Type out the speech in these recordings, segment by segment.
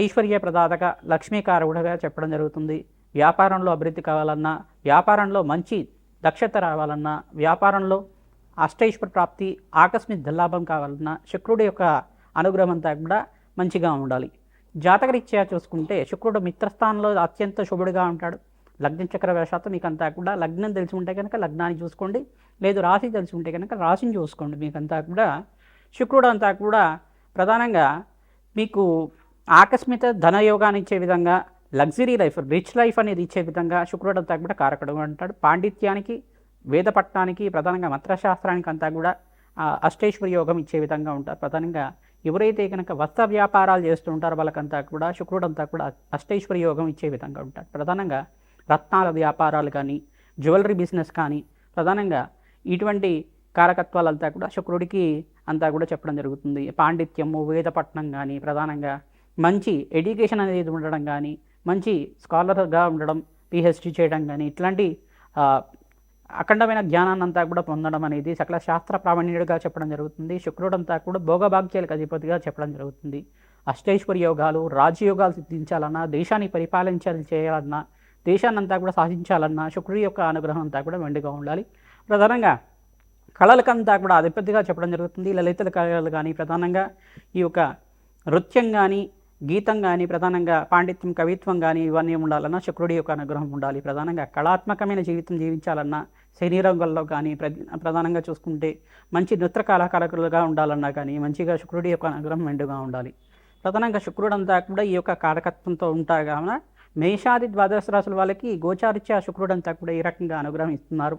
ఐశ్వర్య ప్రదాతక లక్ష్మీకారకుడుగా చెప్పడం జరుగుతుంది. వ్యాపారంలో అభివృద్ధి కావాలన్నా వ్యాపారంలో మంచి దక్షత రావాలన్నా వ్యాపారంలో అష్టైశ్వర ప్రాప్తి ఆకస్మిక దల్లాభం కావాలన్నా శుక్రుడి యొక్క అనుగ్రహం అంతా కూడా మంచిగా ఉండాలి. జాతకరీత్యా చూసుకుంటే శుక్రుడు మిత్రస్థానంలో అత్యంత శుభుడిగా ఉంటాడు. లగ్న చక్ర వేషాత్తు మీకు అంతా కూడా లగ్నం తెలిసి ఉంటే కనుక లగ్నాన్ని చూసుకోండి. లేదు రాశి తెలిసి ఉంటే కనుక రాశిని చూసుకోండి. మీకంతా కూడా శుక్రుడు అంతా కూడా ప్రధానంగా మీకు ఆకస్మిక ధనయోగాన్ని ఇచ్చే విధంగా లగ్జరీ లైఫ్ రిచ్ లైఫ్ అనేది ఇచ్చే విధంగా శుక్రుడు అంతా కూడా కారకుడు అంటాడు. పాండిత్యానికి వేదపట్నానికి ప్రధానంగా మంత్రశాస్త్రానికి అంతా కూడా ఆ, అష్టేశ్వర యోగం ఇచ్చే విధంగా ఉంటారు. ప్రధానంగా ఎవరైతే కనుక వస్త్ర వ్యాపారాలు చేస్తుంటారో వాళ్ళకంతా కూడా శుక్రుడు అంతా కూడా అష్టేశ్వరి యోగం ఇచ్చే విధంగా ఉంటారు ప్రధానంగా రత్నాల వ్యాపారాలు కానీ జ్యువెలరీ బిజినెస్ కానీ ప్రధానంగా ఇటువంటి కారకత్వాలంతా కూడా శుక్రుడికి అంతా కూడా చెప్పడం జరుగుతుంది. పాండిత్యము వేదపట్నం కానీ ప్రధానంగా మంచి ఎడ్యుకేషన్ అనేది ఉండడం కానీ మంచి స్కాలర్గా ఉండడం పిహెచ్డి చేయడం కానీ ఇట్లాంటి అఖండమైన జ్ఞానాన్ని అంతా కూడా పొందడం అనేది సకల శాస్త్ర ప్రావీణ్యుడిగా చెప్పడం జరుగుతుంది. శుక్రుడంతా కూడా భోగభాగ్యాలకు అధిపతిగా చెప్పడం జరుగుతుంది. అష్టైశ్వర యోగాలు రాజయోగాలు సిద్ధించాలన్నా దేశాన్ని పరిపాలించాలి చేయాలన్నా దేశాన్నంతా కూడా సాధించాలన్నా శుక్రుడి యొక్క అనుగ్రహం అంతా కూడా వెండిగా ఉండాలి. ప్రధానంగా కళలకంతా కూడా అధిపతిగా చెప్పడం జరుగుతుంది. లలిత కళలు కానీ ప్రధానంగా ఈ యొక్క నృత్యం కానీ గీతం కానీ ప్రధానంగా పాండిత్యం కవిత్వం కానీ ఇవన్నీ ఉండాలన్నా శుక్రుడి యొక్క అనుగ్రహం ఉండాలి. ప్రధానంగా కళాత్మకమైన జీవితం జీవించాలన్నా శని కానీ ప్ర- ప్రధానంగా చూసుకుంటే మంచి నృత్య కళాకారకులుగా ఉండాలన్నా కానీ మంచిగా శుక్రుడి యొక్క అనుగ్రహం మెండుగా ఉండాలి. ప్రధానంగా శుక్రుడంతా కూడా ఈ యొక్క కారకత్వంతో ఉంటాయి కావున మేషాది ద్వాదశ రాశుల వాళ్ళకి గోచారిత్య శుక్రుడంతా కూడా ఈ రకంగా అనుగ్రహం ఇస్తున్నారు.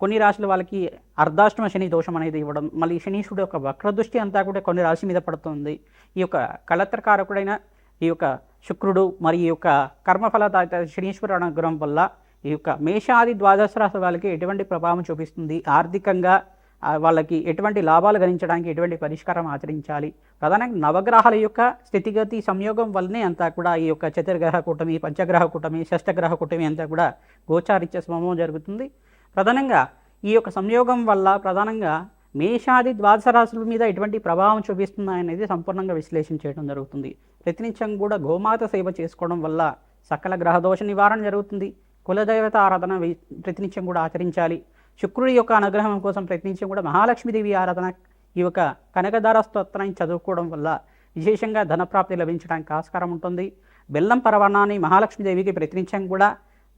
కొన్ని రాశుల వాళ్ళకి అర్ధాష్టమ శని దోషం అనేది ఇవ్వడం మళ్ళీ శనీశ్వరుడు యొక్క వక్రదృష్టి అంతా కూడా కొన్ని రాశి మీద పడుతుంది. ఈ యొక్క కళత్రకారకుడైన ఈ యొక్క శుక్రుడు మరి ఈ యొక్క కర్మఫలదాత శనీశ్వర అనుగ్రహం వల్ల ఈ యొక్క మేషాది ద్వాదశ రాశి వాళ్ళకి ఎటువంటి ప్రభావం చూపిస్తుంది? ఆర్థికంగా వాళ్ళకి ఎటువంటి లాభాలు గణించడానికి ఎటువంటి పరిష్కారం ఆచరించాలి? ప్రధానంగా నవగ్రహాల యొక్క స్థితిగతి సంయోగం వల్లనే అంతా కూడా ఈ యొక్క చతుర్గ్రహ కూటమి పంచగ్రహ కూటమి షష్టగ్రహ కూటమి అంతా కూడా గోచారిత్య సమం జరుగుతుంది. ప్రధానంగా ఈ యొక్క సంయోగం వల్ల ప్రధానంగా మేషాది ద్వాదశ రాశుల మీద ఎటువంటి ప్రభావం చూపిస్తున్నాయనేది సంపూర్ణంగా విశ్లేషణ చేయడం జరుగుతుంది. ప్రతినిత్యం కూడా గోమాత సేవ చేసుకోవడం వల్ల సకల గ్రహదోష నివారణ జరుగుతుంది. కులదేవత ఆరాధన ప్రతినిత్యం కూడా ఆచరించాలి. శుక్రుడి యొక్క అనుగ్రహం కోసం ప్రయత్నించి కూడా మహాలక్ష్మీదేవి ఆరాధన ఈ యొక్క కనకధార స్తోత్రాన్ని చదువుకోవడం వల్ల విశేషంగా ధనప్రాప్తి లభించడానికి ఆస్కారం ఉంటుంది. బెల్లం పరవణాన్ని మహాలక్ష్మీదేవికి ప్రతినిత్యం కూడా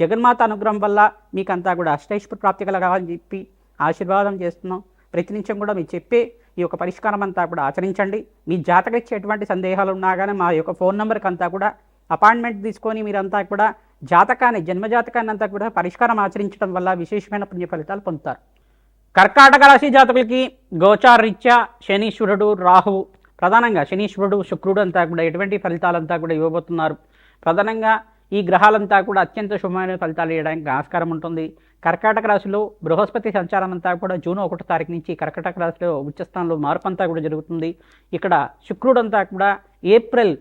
జగన్మాత అనుగ్రహం వల్ల మీకంతా కూడా అష్టైశ్వర ప్రాప్తి కలగాలని చెప్పి ఆశీర్వాదం చేస్తున్నాం. ప్రతి నిమిషం కూడా మీరు చెప్పే ఈ యొక్క పరిష్కారం అంతా కూడా ఆచరించండి. మీ జాతకరీత్యా ఎటువంటి సందేహాలు ఉన్నా కానీ మా యొక్క ఫోన్ నెంబర్కి అంతా కూడా అపాయింట్మెంట్ తీసుకొని మీరంతా కూడా జాతకాన్ని జన్మజాతకాన్ని అంతా కూడా పరిష్కారం ఆచరించడం వల్ల విశేషమైన పుణ్య ఫలితాలు పొందుతారు. కర్కాటక రాశి జాతకులకి గోచారీత్యా శనీశ్వరుడు రాహువు ప్రధానంగా శనీశ్వరుడు శుక్రుడు అంతా కూడా ఎటువంటి ఫలితాలంతా కూడా ఇవ్వబోతున్నారు. ప్రధానంగా ఈ గ్రహాలంతా కూడా అత్యంత శుభమైన ఫలితాలు ఇవ్వడానికి ఆస్కారం ఉంటుంది. కర్కాటక రాశిలో బృహస్పతి సంచారం అంతా కూడా జూన్ ఒకటో తారీఖు నుంచి కర్కాటక రాశిలో ఉచ్చస్థానంలో మార్పు అంతా కూడా జరుగుతుంది. ఇక్కడ శుక్రుడంతా కూడా ఏప్రిల్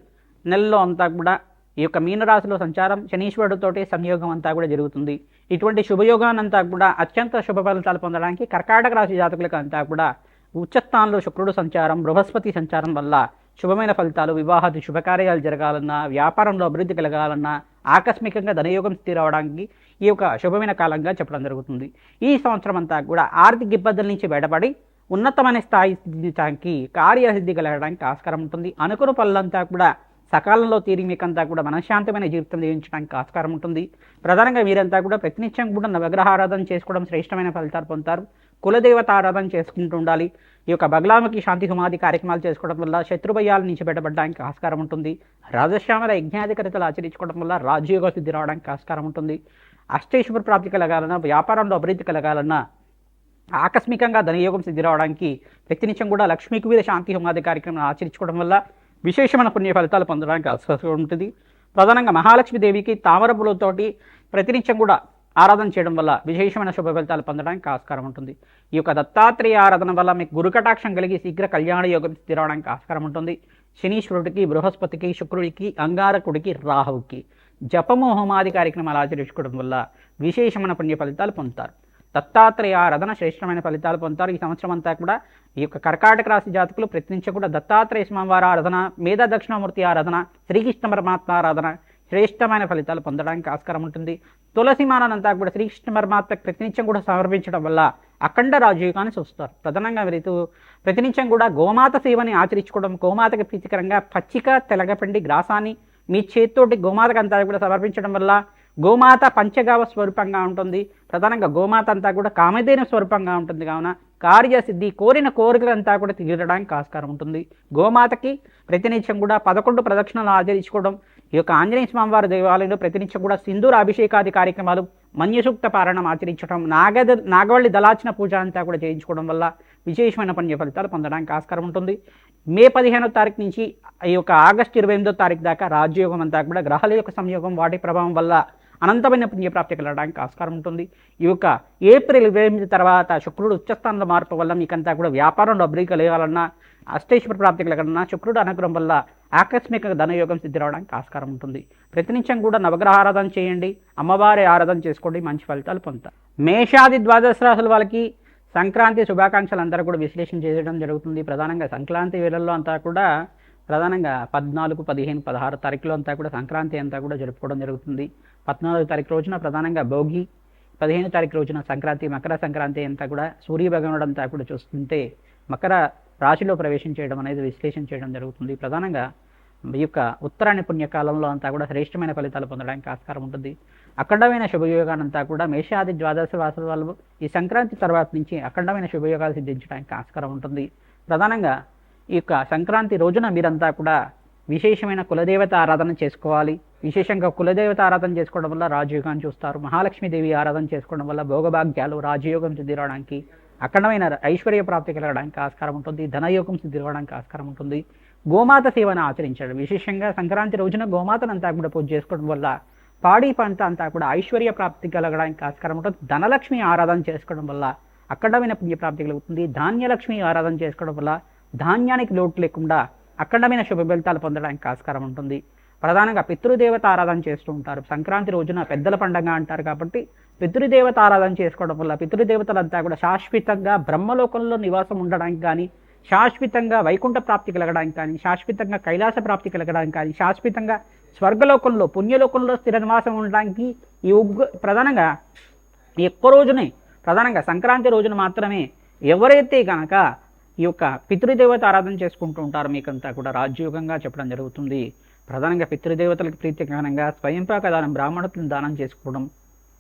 నెలలో అంతా కూడా ఈ యొక్క మీనరాశిలో సంచారం శనీశ్వరుడితోటి సంయోగం అంతా కూడా జరుగుతుంది. ఇటువంటి శుభయోగానంతా కూడా అత్యంత శుభ ఫలితాలు పొందడానికి కర్కాటక రాశి జాతకులకు అంతా కూడా ఉచ్చస్థానంలో శుక్రుడు సంచారం బృహస్పతి సంచారం వల్ల శుభమైన ఫలితాలు వివాహాది శుభకార్యాలు జరగాలన్నా వ్యాపారంలో అభివృద్ధి కలగాలన్నా ఆకస్మికంగా ధనయోగం స్థితి రావడానికి ఈ యొక్క శుభమైన కాలంగా చెప్పడం జరుగుతుంది. ఈ సంవత్సరం అంతా కూడా ఆర్థిక ఇబ్బందుల నుంచి బయటపడి ఉన్నతమైన స్థాయి స్థితించడానికి కార్యసిద్ధి కలగడానికి ఆస్కారం ఉంటుంది. అనుకున్న పనులంతా కూడా సకాలంలో తీరి మీకంతా కూడా మనశ్శాంతమైన జీవితం జీవించడానికి ఆస్కారం ఉంటుంది. ప్రధానంగా మీరంతా కూడా ప్రతినిత్యం కూడా నవగ్రహారాధన చేసుకోవడం శ్రేష్టమైన ఫలితాలు పొందుతారు. కులదేవత ఆరాధన చేసుకుంటూ ఉండాలి. ఈ యొక్క బగలాముఖి శాంతి హుమాది కార్యక్రమాలు చేసుకోవడం వల్ల శత్రుభయాల నుంచి బయటపడడానికి ఆస్కారం ఉంటుంది. రాజశ్యామల యజ్ఞాధికారితలు ఆచరించుకోవడం వల్ల రాజయోగ సిద్ధి రావడానికి ఆస్కారం ఉంటుంది. అష్టేశ్వర ప్రాప్తి కలగాలన్నా వ్యాపారంలో అభివృద్ధి కలగాలన్నా ఆకస్మికంగా ధనయోగం సిద్ధి రావడానికి ప్రతినిత్యం కూడా లక్ష్మీ కుబీర శాంతి హోమాది కార్యక్రమం ఆచరించుకోవడం వల్ల విశేషమైన పుణ్య ఫలితాలు పొందడానికి అవకాశం ఉంటుంది. ప్రధానంగా మహాలక్ష్మీదేవికి తామర పూలతోటి ప్రతినిత్యం కూడా ఆరాధన చేయడం వల్ల విశేషమైన శుభ ఫలితాలు పొందడానికి ఆస్కారం ఉంటుంది. ఈ యొక్క దత్తాత్రేయ ఆరాధన వల్ల మీకు గురుకటాక్షం కలిగి శీఘ్ర కళ్యాణ యోగం స్థితి రావడానికి ఆస్కారం ఉంటుంది. శనీశ్వరుడికి బృహస్పతికి శుక్రుడికి అంగారకుడికి రాహువుకి జపము హోమాది కార్యక్రమాలు ఆచరించుకోవడం వల్ల విశేషమైన పుణ్య ఫలితాలు పొందుతారు. దత్తాత్రేయ ఆరాధన శ్రేష్టమైన ఫలితాలు పొందుతారు. ఈ సంవత్సరం అంతా కూడా ఈ యొక్క కర్కాటక రాశి జాతకులు ప్రయత్నించకుండా కూడా దత్తాత్రేయ స్వామివారి ఆరాధన మేధా దక్షిణామూర్తి ఆరాధన శ్రీకృష్ణ పరమాత్మ ఆరాధన శ్రేష్టమైన ఫలితాలు పొందడానికి ఆస్కారం ఉంటుంది. తులసి మానంతా కూడా శ్రీకృష్ణ పరమాత్మ ప్రతినిత్యం కూడా సమర్పించడం వల్ల అఖండ రాజయోగాన్ని చూస్తారు. ప్రధానంగా రైతు ప్రతినిత్యం కూడా గోమాత సేవని ఆచరించుకోవడం గోమాతకి ప్రీతికరంగా పచ్చిక తెలగపిండి గ్రాసాన్ని మీ చేతితోటి గోమాతకు అంతా కూడా సమర్పించడం వల్ల గోమాత పంచగావ స్వరూపంగా ఉంటుంది. ప్రధానంగా గోమాత అంతా కూడా కామధేన స్వరూపంగా ఉంటుంది. కావున కార్యసిద్ధి కోరిన కోరికలంతా కూడా తీరడానికి ఆస్కారం ఉంటుంది. గోమాతకి ప్రతినిత్యం కూడా పదకొండు ప్రదక్షిణలు ఆచరించుకోవడం ఈ యొక్క ఆంజనేయ స్వామివారి దేవాలయంలో ప్రతినిత్యం కూడా సింధూర అభిషేకాది కార్యక్రమాలు మన్యసూక్త పారాయణం ఆచరించడం నాగద నాగవల్లి దళాచిన పూజ అంతా కూడా చేయించుకోవడం వల్ల విశేషమైన పుణ్య ఫలితాలు పొందడానికి ఆస్కారం ఉంటుంది. మే పదిహేనో తారీఖు నుంచి ఈ యొక్క ఆగస్టు ఇరవై ఎనిమిదో తారీఖు దాకా రాజ్యోగం అంతా కూడా గ్రహాల యొక్క సంయోగం వాటి ప్రభావం వల్ల అనంతమైన పుణ్యప్రాప్తి కలగడానికి ఆస్కారం ఉంటుంది. ఈ యొక్క ఏప్రిల్ ఇరవై ఎనిమిది తర్వాత శుక్రుడు ఉచ్చస్థానంలో మార్పు వల్ల మీకంతా కూడా వ్యాపారంలో అభివృద్ధి కలగాలన్నా అష్టేశ్వర ప్రాప్తి కలగాలన్నా శుక్రుడు అనుగ్రహం వల్ల ఆకస్మిక ధనయోగం సిద్ధి రావడానికి ఆస్కారం ఉంటుంది. ప్రతినిత్యం కూడా నవగ్రహ ఆరాధన చేయండి అమ్మవారి ఆరాధన చేసుకోండి మంచి ఫలితాలు పొందుతారు. మేషాది ద్వాదశ రాశుల వాళ్ళకి సంక్రాంతి శుభాకాంక్షలు అందరూ కూడా విశ్లేషణ చేయడం జరుగుతుంది. ప్రధానంగా సంక్రాంతి వేళల్లో అంతా కూడా ప్రధానంగా పద్నాలుగు పదిహేను పదహారు తారీఖులో అంతా కూడా సంక్రాంతి అంతా కూడా జరుపుకోవడం జరుగుతుంది. పద్నాలుగు తారీఖు రోజున ప్రధానంగా భోగి పదిహేను తారీఖు రోజున సంక్రాంతి మకర సంక్రాంతి అంతా కూడా సూర్య అంతా కూడా చూస్తుంటే మకర రాశిలో ప్రవేశం చేయడం అనేది విశ్లేషణ చేయడం జరుగుతుంది. ప్రధానంగా ఈ యొక్క ఉత్తరాయణ పుణ్యకాలంలో అంతా కూడా శ్రేష్టమైన ఫలితాలు పొందడానికి ఆస్కారం ఉంటుంది. అఖండమైన శుభయోగానంతా కూడా మేషాది ద్వాదశ వాసుల వాళ్ళు ఈ సంక్రాంతి తర్వాత నుంచి అఖండమైన శుభయోగాలు సిద్ధించడానికి ఆస్కారం ఉంటుంది. ప్రధానంగా ఈ యొక్క సంక్రాంతి రోజున మీరంతా కూడా విశేషమైన కులదేవత ఆరాధన చేసుకోవాలి. విశేషంగా కులదేవత ఆరాధన చేసుకోవడం వల్ల రాజయోగాన్ని చూస్తారు. మహాలక్ష్మీదేవి ఆరాధన చేసుకోవడం వల్ల భోగభాగ్యాలు రాజయోగం సిద్ధిరావడానికి అఖండమైన ఐశ్వర్య ప్రాప్తి కలగడానికి ఆస్కారం ఉంటుంది. ధనయోగం సిద్ధిరవడానికి ఆస్కారం ఉంటుంది. గోమాత సేవను ఆచరించడం విశేషంగా సంక్రాంతి రోజున గోమాతను అంతా కూడా పూజ చేసుకోవడం వల్ల పాడి పంట అంతా కూడా ఐశ్వర్య ప్రాప్తి కలగడానికి ఆస్కారం ఉంటుంది. ధనలక్ష్మి ఆరాధన చేసుకోవడం వల్ల అఖండమైన పుణ్యప్రాప్తి కలుగుతుంది. ధాన్యలక్ష్మి ఆరాధన చేసుకోవడం వల్ల ధాన్యానికి లోటు లేకుండా అఖండమైన శుభ ఫలితాలు పొందడానికి ఆస్కారం ఉంటుంది. ప్రధానంగా పితృదేవత ఆరాధన చేస్తూ ఉంటారు. సంక్రాంతి రోజున పెద్దల పండగ అంటారు కాబట్టి పితృదేవత ఆరాధన చేసుకోవడం వల్ల పితృదేవతలంతా కూడా శాశ్వతంగా బ్రహ్మలోకంలో నివాసం ఉండడానికి కానీ శాశ్వతంగా వైకుంఠ ప్రాప్తి కలగడానికి కానీ శాశ్వతంగా కైలాస ప్రాప్తి కలగడానికి కానీ శాశ్వతంగా స్వర్గలోకంలో పుణ్యలోకంలో స్థిర నివాసం ఉండడానికి ఈ ఉగ్గు ప్రధానంగా ఎక్కువ రోజునే ప్రధానంగా సంక్రాంతి రోజున మాత్రమే ఎవరైతే కనుక ఈ యొక్క పితృదేవత ఆరాధన చేసుకుంటూ ఉంటారో మీకంతా కూడా రాజ్యోగంగా చెప్పడం జరుగుతుంది. ప్రధానంగా పితృదేవతలకు ప్రీతికరంగా స్వయంపాక దానం బ్రాహ్మణులను దానం చేసుకోవడం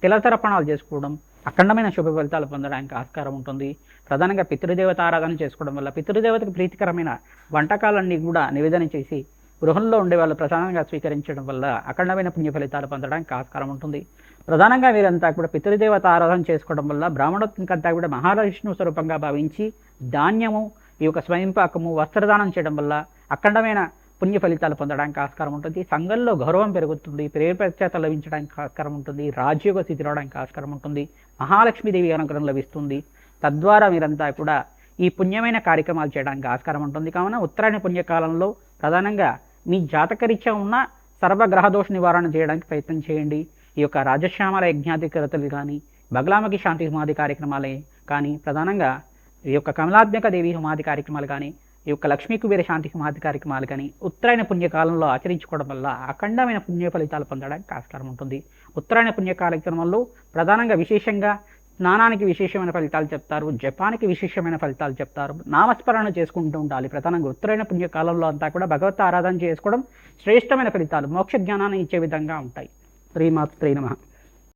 తిలతర్పణాలు చేసుకోవడం అఖండమైన శుభ ఫలితాలు పొందడానికి ఆస్కారం ఉంటుంది. ప్రధానంగా పితృదేవత ఆరాధన చేసుకోవడం వల్ల పితృదేవతకు ప్రీతికరమైన వంటకాలన్నీ కూడా నివేదన చేసి గృహంలో ఉండే వాళ్ళు ప్రధానంగా స్వీకరించడం వల్ల అఖండమైన పుణ్య ఫలితాలు పొందడానికి ఆస్కారం ఉంటుంది. ప్రధానంగా వీరంతా కూడా పితృదేవత ఆరాధన చేసుకోవడం వల్ల బ్రాహ్మణత్వంకంతా కూడా మహావిష్ణువు స్వరూపంగా భావించి ధాన్యము ఈ యొక్క స్వయంపాకము వస్త్రదానం చేయడం వల్ల అఖండమైన పుణ్య ఫలితాలు పొందడానికి ఆస్కారం ఉంటుంది. సంఘంలో గౌరవం పెరుగుతుంది. ప్రేరపక్షత లభించడానికి ఆస్కారం ఉంటుంది. రాజ్యోగ స్థితి రావడానికి ఆస్కారం ఉంటుంది. మహాలక్ష్మీదేవి అనుగ్రహం లభిస్తుంది. తద్వారా మీరంతా కూడా ఈ పుణ్యమైన కార్యక్రమాలు చేయడానికి ఆస్కారం ఉంటుంది. కావున ఉత్తరాయణ పుణ్యకాలంలో ప్రధానంగా మీ జాతకరీత్యా ఉన్న సర్వగ్రహదోష నివారణ చేయడానికి ప్రయత్నం చేయండి. ఈ యొక్క రాజశ్యామల యజ్ఞాధికరతలు కానీ బగలామకి శాంతి హుమాది కార్యక్రమాలే కానీ ప్రధానంగా ఈ యొక్క కమలాత్మక దేవి హుమాది కార్యక్రమాలు కానీ ఈ యొక్క లక్ష్మీ కుబేర శాంతి సమాధి కార్యక్రమాలు కానీ ఉత్తరాయణ పుణ్యకాలంలో ఆచరించుకోవడం వల్ల అఖండమైన పుణ్య ఫలితాలు పొందడానికి ఆస్కారం ఉంటుంది. ఉత్తరాయణ పుణ్య కార్యక్రమంలో ప్రధానంగా విశేషంగా స్నానానికి విశేషమైన ఫలితాలు చెప్తారు జపానికి విశేషమైన ఫలితాలు చెప్తారు. నామస్మరణ చేసుకుంటూ ఉండాలి. ప్రధానంగా ఉత్తరాయణ పుణ్యకాలంలో అంతా కూడా భగవత్ ఆరాధన చేసుకోవడం శ్రేష్టమైన ఫలితాలు మోక్ష జ్ఞానాన్ని ఇచ్చే విధంగా ఉంటాయి. శ్రీమాత్రే నమ.